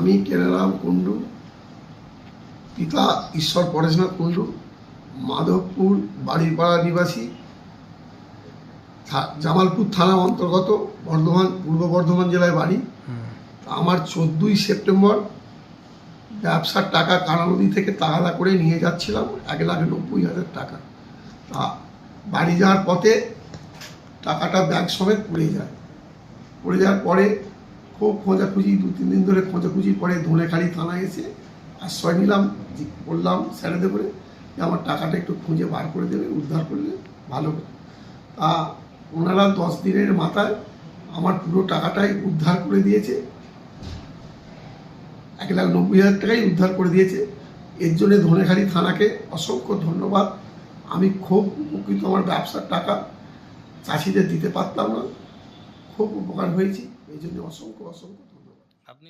আমি কেনারাম কুণ্ডু পিতা ঈশ্বর পরেশনাথ কুণ্ডু মাধবপুর বাড়িপাড়া নিবাসী জামালপুর থানা অন্তর্গত বর্ধমান পূর্ব বর্ধমান জেলায় বাড়ি। আমার চোদ্দোই সেপ্টেম্বর ব্যবসার টাকা কানানদী থেকে তাগাদা করে নিয়ে যাচ্ছিলাম এক লাখ নব্বই হাজার টাকা। তা বাড়ি যাওয়ার পথে টাকাটা ব্যাগ সমেত পড়ে যায়। পড়ে যাওয়ার পরে খুব খোঁজাখুঁজি, দু, তিন দিন ধরে খোঁজাখুঁজির পরে ধনেখালি থানায় এসে আশ্রয় নিলাম বললাম স্যারেদের করে যে আমার টাকাটা একটু খুঁজে বার করে দেবে, উদ্ধার করলে ভালো। তা ওনারা দশ দিনের মাথায় আমার পুরো টাকাটাই উদ্ধার করে দিয়েছে। এক লাখ নব্বই হাজার টাকাই উদ্ধার করে দিয়েছে। এর জন্য ধনেখালি থানাকে অসংখ্য ধন্যবাদ। আমি খুব উপকৃত, আমার ব্যবসার টাকা চাষিদের দিতে পারতাম না। খুব উপকার হয়েছি। এই জন্য অসংখ্য অসংখ্য ধন্যবাদ। আপনি